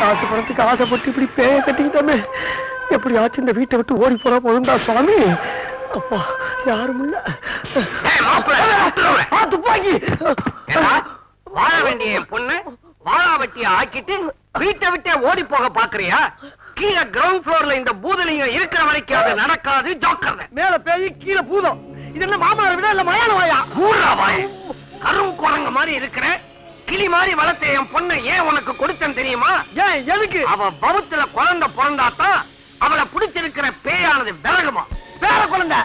காசு பணத்துக்கு ஆசைப்பட்டு இப்படி பேய கட்டிக்கிட்டோமே. எப்படி ஆச்சு இந்த வீட்டை விட்டு ஓடி போனா போதும்டா சுவாமி. அப்பா யாரும் இல்ல. துப்பாக்கி. வாழ வேண்டிய பொண்ணு வாழாவட்டிய ஆக்கிட்டு வீட்டை விட்டே ஓடி போக பாக்குறியா? கீழே கிரவுண்ட் ஃப்ளோர்ல இந்த பூதலிங்கம் இருக்கிற வரைக்கும் அது நடக்காது ஜோக்கர் மேல பேய் கீழே பூதம். இது என்ன மாமனார் விட இல்ல மயான வாயா ஊர்ரா வாய். கரும் குரங்க மாதிரி இருக்கிற கிளி மாதிரி வளர்த்த என் பொண்ணை ஏன் உனக்கு கொடுத்தேன் தெரியுமா? ஏன் எதுக்கு? அவ பவுத்துல குழந்தை பிறந்தாதான் அவளை பிடிச்சிருக்கிற பேயானது விலகுமா? பேர குழந்தை.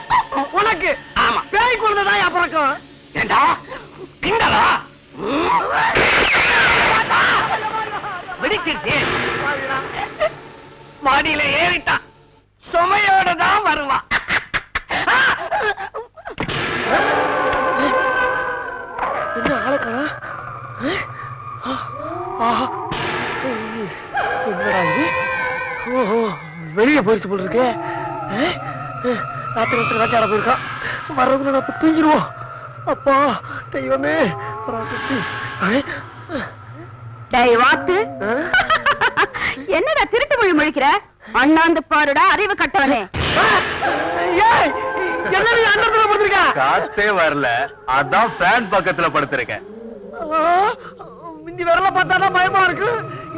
ஓஹோ வெளியே போயிடுச்சு போல இருக்கே ராத்திரி ராத்திரி வேட்டையாட போயிருக்கான் வர்றவங்க நம்ம தூங்கிடுவோம். அப்பா தெய்வமே வாத்து. என்னடா திருட்டு மொழி முழிக்கிற? அண்ணாந்து பாருடா அறிவு கட்டவனே. காத்தே வரல. அதான் ஃபேன் பக்கத்துல படுத்திருக்கேன். முந்தி விரல பார்த்தாதான் பயமா இருக்கு.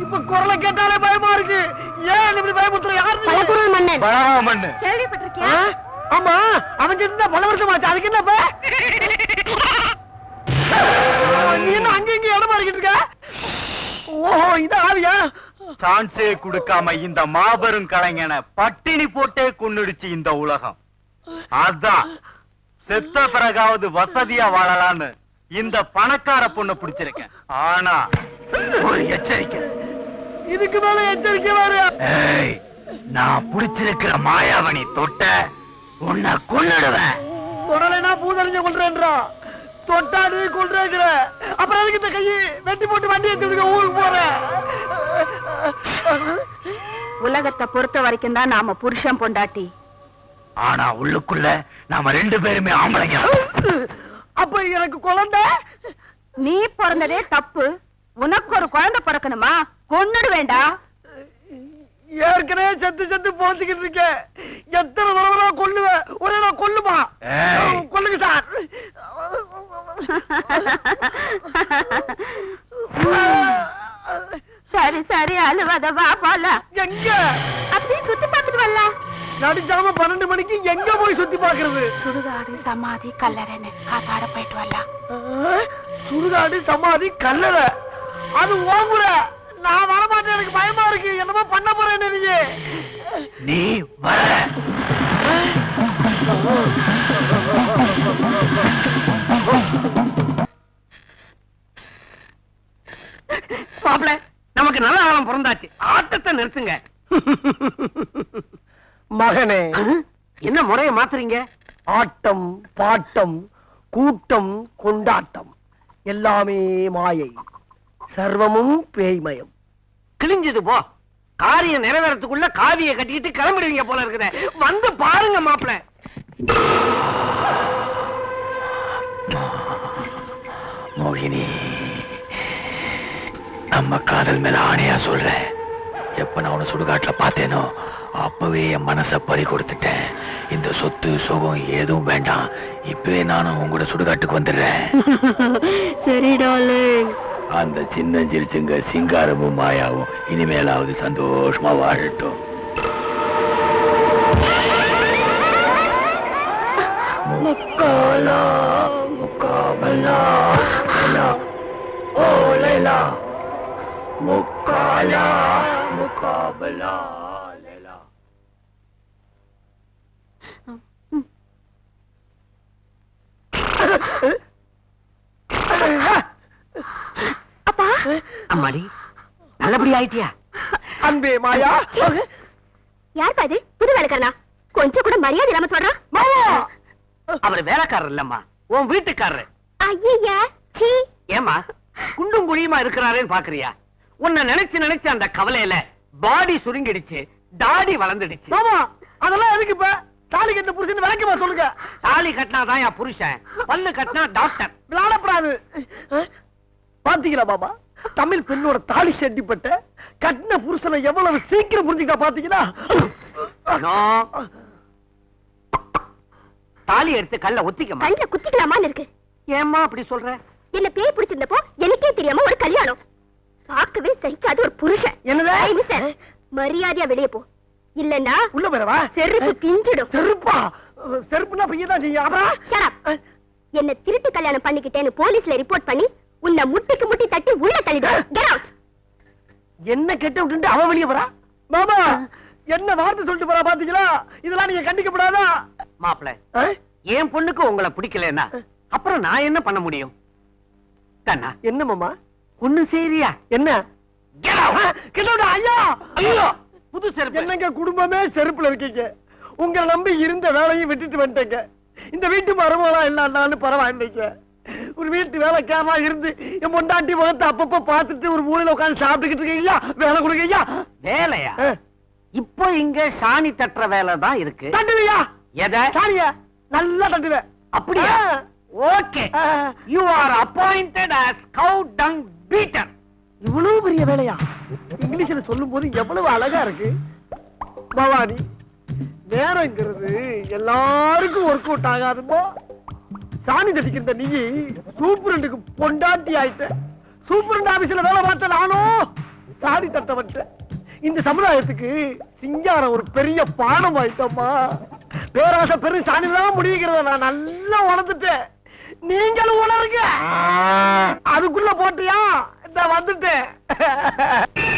இப்ப குரலை கேட்டாலே பயமா இருக்கு. ஏன் இப்படி பயமுத்துற யாரு மன்னன். கேள்விப்பட்டிருக்கியா? ஆமா. அவன் செத்து பல வருஷம் ஆச்சு அதுக்கு என்ன இப்ப? நீ என்ன அங்க இங்க இடம் மாறிக்கிட்டு இருக்க? ஓஹோ இது ஆவியா? சான்ஸே கொடுக்காம இந்த மாபெரும் கலைஞனை பட்டினி போட்டே கொன்னுடுச்சு இந்த உலகம். அதான். செத்த பிறகாவது வசதியா வாழலாம்னு இந்த பணக்கார பொண்ணு பிடிச்சிருக்கேன். ஆனா ஒரு எச்சரிக்கை. இதுக்கு மேல எச்சரிக்கை ஏய் நான் பிடிச்சிருக்கிற மாயாவணி தொட்ட உன்னை கொன்னுடுவேன். தொடலைனா பூதறிஞ்ச கொள்றேன்றா. தொட்டாடு கொள்றேங்கிற அப்புறம் எதுக்கு இந்த கையை வெட்டி போட்டு வண்டி எடுத்து ஊருக்கு போறேன் உலகத்தை பொறுத்த வரைக்கும் தான் நாம புருஷன் பொண்டாட்டி. ஆனா உள்ளுக்குள்ள நாம ரெண்டு பேருமே ஆம்பளைங்க. அப்ப எனக்கு குழந்தை? நீ பிறந்ததே தப்பு. உனக்கு ஒரு குழந்தை பிறக்கணுமா? கொன்னுடு வேண்டா ஏற்கனவே செத்து செத்து போச்சுக்கிட்டு இருக்கேன் எத்தனை தடவை நான் கொல்லுவேன் ஒரே நான் கொல்லுமா. கொல்லுங்க சார். சரி சரி அழுவத வா போலாம். எங்க? அப்படியே சுத்தி பார்த்துட்டு வரலாம். நடிச்சாம பன்னெண்டு மணிக்கு எங்க போய் சுத்தி பாக்குறது சுடுகாடு சமாதி கல்லறைன்னு காத்தாட போயிட்டு வரலாம். சுடுகாடு சமாதி கல்லற. அது ஓங்குற நான் வரமாட்டேன் எனக்கு பயமா இருக்கு. என்னமோ பண்ண போறேன் நீங்க நீ வர. மாப்பிள. நமக்கு நல்ல காலம் பிறந்தாச்சு. ஆட்டத்தை நிறுத்துங்க. மகனே. என்ன முறைய மாத்துறீங்க? ஆட்டம் பாட்டம் கூட்டம் கொண்டாட்டம். எல்லாமே மாயை. சர்வமும் பேய்மயம். கிழிஞ்சது போ. காரியம் நிறைவேறதுக்குள்ள காவிய கட்டிக்கிட்டு கிளம்பிடுவீங்க போல இருக்குதே. வந்து பாருங்க மாப்பிள. மோகினி நம்ம காதல் மேல ஆணையா சொல்றேன். எப்ப நான் உன்னை சுடுகாட்டுல பார்த்தேனோ அப்பவே என் மனச பறி கொடுத்துட்டேன். இந்த சொத்து சுகம் எதுவும் வேண்டாம். இப்பவே நானும் உங்களோட சுடுகாட்டுக்கு வந்துடுறேன். அந்த சின்ன சிரிச்சுங்க சிங்காரமும் மாயாவும் இனிமேலாவது சந்தோஷமா வாழட்டும். முக்காலா முக்காபலா லைலா ஓ லைலா. முக்காலா முக்காபலா லைலா. அப்பா? அம்மாடி நல்லபடி ஆயிட்டியா? அன்பே மாயா. யார் பாது புது வேலைக்காரனா? கொஞ்சம் கூட மரியாதை இல்லாம சொல்றான் மாயா! அவர் வேலைக்காரர் இல்லம்மா. உன் வீட்டுக்காரரு. ஐயா ஏமா குண்டும் குழியுமா இருக்கிறாரேன்னு பாக்குறியா? உன்னை நினைச்சு நினைச்சு அந்த கவலையில பாடி சுருங்கிடுச்சு தாடி வளர்ந்துடுச்சு. அதெல்லாம் எதுக்கு இப்ப? தாலி கட்ட புருஷன் விளக்கமா சொல்லுங்க. தாலி கட்டினாதான் என் புருஷன். பல்லு கட்டினா டாக்டர் விளையாடப்படாது. பாத்தீங்களா பாபா தமிழ் பெண்ணோட தாலி செட்டிப்பட்ட கட்டின புருஷனை எவ்வளவு சீக்கிரம் புரிஞ்சுக்கிட்டா பாத்தீங்களா. தாலி எடுத்து கல்ல ஒத்திக்கமா கண்ணில் குத்திக்கலாமான்னு இருக்கு. ஏம்மா அப்படி சொல்ற? என்ன பேய் பிடிச்சிருந்தப்போ எனக்கே தெரியாம ஒரு கல்யாணம். பார்க்கவே சகிக்காத ஒரு புருஷன். என்னது? ஏய், மிஸ்டர், மரியாதையா வெளியே போ. இல்லன்னா உள்ள போறவா செருப்பு பிஞ்சிடும். செருப்பா? செருப்புனா பையன் செய்ய அப்புறம்? Shut up. என்ன திருட்டு கல்யாணம் பண்ணிக்கிட்டேன்னு போலீஸ்ல ரிப்போர்ட் பண்ணி உன்னை முட்டிக்கு முட்டி தட்டி உள்ள தள்ளிடுவேன். என்ன கெட்ட விட்டு அவ வெளிய வரா மாமா என்ன வார்த்தை சொல்லிட்டு போறா பாத்தீங்களா? இதெல்லாம் நீங்க கண்டிக்கப்படாதா? மாப்பிள ஆ? என் பொண்ணுக்கு உங்களை பிடிக்கலன்னா அப்புறம் நான் என்ன பண்ண முடியும்? கண்ணா என்ன மாமா? ஒண்ணு சரியா என்ன? ஐயா! ஐயோ! புது செருப்பு. என்னங்க குடும்பமே செருப்புல இருக்கீங்க? உங்களை நம்பி இருந்த வேலையும் விட்டுட்டு வந்துட்டேங்க. இந்த வீட்டு மரமெல்லாம் இல்லைன்னாலும் பரவாயில்லைங்க. ஒரு வீட்டு வேலைக்காரமா இருந்து என் பொண்டாட்டி முகத்தை அப்பப்ப பார்த்துட்டு ஒரு மூலையில உட்கார்ந்து சாப்பிட்டுக்கிட்டு இருக்கீங்களா? வேலை கொடுக்கீங்களா? வேலையா? ஆ, இப்போ இங்க சாணி தட்டுற வேலை தான் இருக்கு. தட்டுவியா? எதை? சாரியா நல்லா தட்டுவேன். அப்படியா? Okay. You are appointed as cow dung beater. இவ்வளவு பெரிய வேலையா? இங்கிலீஷ்ல சொல்லும் போது எவ்வளவு அழகா இருக்கு. பவானி நேரங்கிறது எல்லாருக்கும் ஒர்க் அவுட் ஆகாதுமோ? சாணி தட்டிக்கிற நீ சூப்பரண்டுக்கு பொண்டாட்டி ஆயிட்ட. சூப்பரண்ட் ஆபீஸ்ல வேலை பார்த்த நானும் சாணி தட்ட வந்தேன் இந்த சமுதாயத்துக்கு சிங்காரம் ஒரு பெரிய பாடம் ஆயிட்டம்மா பேராசை பெரு சாணி தான் முடியுங்கிறத நான் நல்லா உணர்ந்துட்டேன். நீங்களும் உணருங்க. அதுக்குள்ள போட்டியா? இந்த வந்துட்டேன்.